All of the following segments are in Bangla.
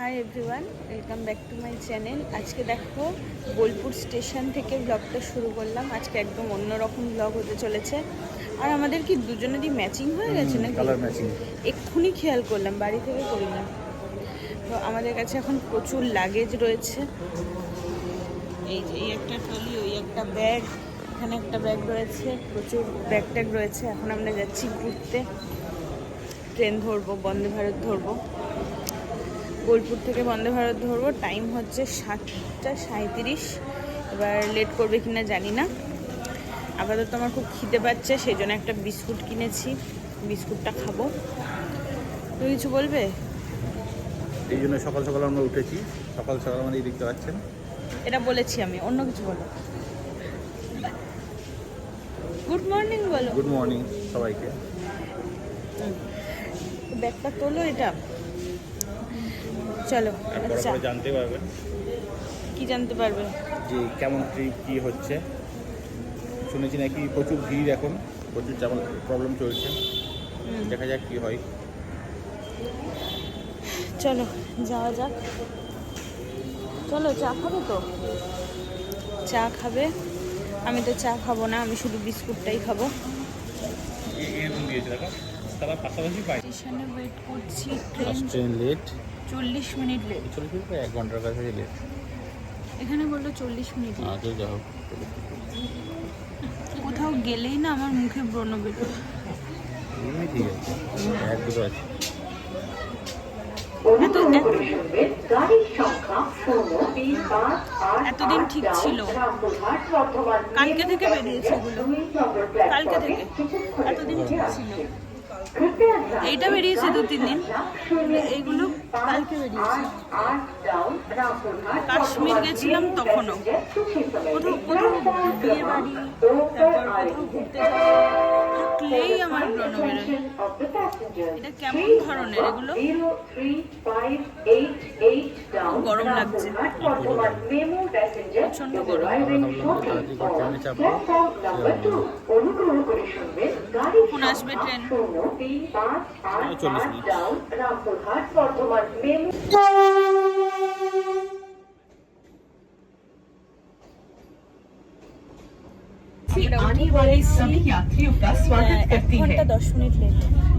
Hi everyone welcome back to my channel. আজকে দেখো বোলপুর স্টেশন থেকে ব্লগটা শুরু করলাম। আজকে একদম অন্যরকম ব্লগ হতে চলেছে। আর আমাদের কি দুজনেরই ম্যাচিং হয়ে গেছে কালার ম্যাচিং এক্ষুনি খেয়াল করলাম বাড়ি থেকে করি না তো আমাদের কাছে এখন প্রচুর লাগেজ রয়েছে। এই যে এই একটা ট্রলি ওই একটা ব্যাগ এখানে একটা ব্যাগ রয়েছে প্রচুর ব্যাগ ট্যাগ রয়েছে। এখন আমরা যাচ্ছি ঘুরতে। ট্রেন ধরবো বন্দে ভারত ধরবো। বোলপুর থেকে বন্দে ভারত ধরবো। টাইম হচ্ছে সাতটা সাঁত্রিশ এবার লেট করবে কিনা জানি না। আপাতত আমার খুব খিদে পাচ্ছে সেই জন্য একটা বিস্কুট কিনেছি। বিস্কুটটা খাব। তুমি কিছু বলবে? এই জন্য সকাল সকাল আমরা উঠেছি। সকাল সকাল আমাদের দেখতে পাচ্ছেন। এটা বলেছি আমি অন্য কিছু বলো। গুড মর্নিং বলো। গুড মর্নিং সবাইকে। ব্যাগটা তোলো এটা। চলো চা জানতে পারবেন। কি জানতে পারবে? যে কেমন ট্রিপ কী হচ্ছে? শুনেছি নাকি প্রচুর ভিড় এখন প্রচুর যেমন প্রবলেম চলছে। দেখা যাক কী হয়। চলো যাওয়া যাক। চলো চা খাবে তো? চা খাবে। আমি তো চা খাব না আমি শুধু বিস্কুটটাই খাব। স্টেশনে ওয়েট করছি ট্রেন লেট চল্লিশ মিনিট লেট চল্লিশ মিনিট এক ঘণ্টার কাছে লেট এখানে বলল চল্লিশ মিনিট late। আগে যা হোক কোথাও গেলেই না আমার মুখে ব্রণ বেরোয়। এমনি ঠিক আছে এক দুটো আছে। এতদিন ঠিক ছিল। কালকে থেকে বেরিয়েছে এগুলো। কালকে থেকে। এতদিন ঠিক ছিল। এইটা বেরিয়েছে দু তিন দিন। এইগুলো কালকে বেরিয়েছে। কাশ্মীর গেছিলাম তখনও। কোথাও কোথাও বিয়ে বাড়ি, তারপর কোথাও ঘুরতে থাকলেই আমার ব্রণ বেরোয় এটা কেমন ধরনের এগুলো গরম লাগছে। প্রচণ্ড গরম। অনুগ্রহ করে শুনবেন গাড়ি কখন আসবে ট্রেন? শূন্য তিন পাঁচ আট চল্লিশ আট minute. Down Rampurhat Bardhaman MEMU আমরা উঠে आने वाले পড়েছি सभी यात्रियों का হ্যাঁ, स्वागत এক करती ঘন্টা है দশ মিনিট লেট আমাদের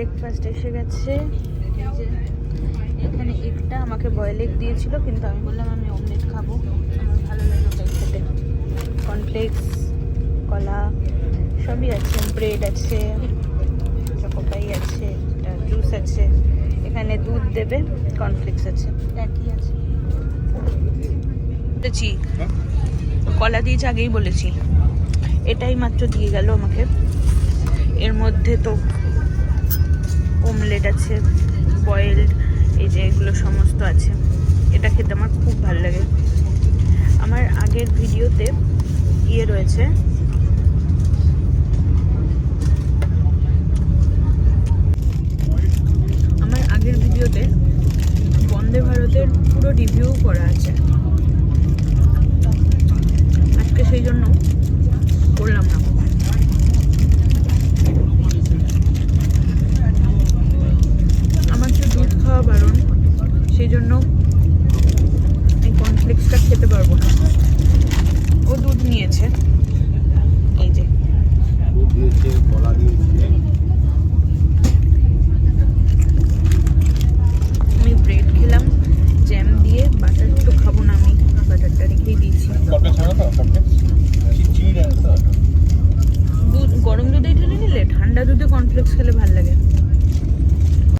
ব্রেকফাস্ট এসে গেছে। এখানে একটা আমাকে বয়েল এগ দিয়েছিল, কিন্তু আমি বললাম, আমি অমলেট খাব। আমার ভালো লাগে ওটাই খেতে। কর্নফ্লেক্স কলা, সবই আছে ব্রেড আছে, চকোপাই আছে, একটা জুস আছে। এখানে দুধ দেবে কর্নফ্লেক্স আছে, একই আছে। বলেছি, কলা দিয়েছে আগেই বলেছি। এটাই মাত্র দিয়ে গেল আমাকে। এর মধ্যে তো ওমলেট আছে বয়েলড এই যে এগুলো সমস্ত আছে। এটা খেতে আমার খুব ভালো লাগে। আমার আগের ভিডিওতে ইয়ে রয়েছে আমার আগের ভিডিওতে বন্দে ভারতের পুরো রিভিউ করা আছে আজকে সেই জন্য করলাম না আমার তো দুধ খাওয়া বারণ সেই জন্য এই কর্নফ্লেক্সটা খেতে পারব না ও দুধ নিয়েছে এই যে দুধ দিয়েছে কলা দিয়েছে আমি ব্রেড খেলাম জ্যাম দিয়ে বাটার তো খাব না আমি বাটারটা রেখেই দিয়েছি দুধ গরম দুধে ঢেলে নিলে ঠান্ডা দুধে কর্নফ্লেক্স খেলে ভালো লাগে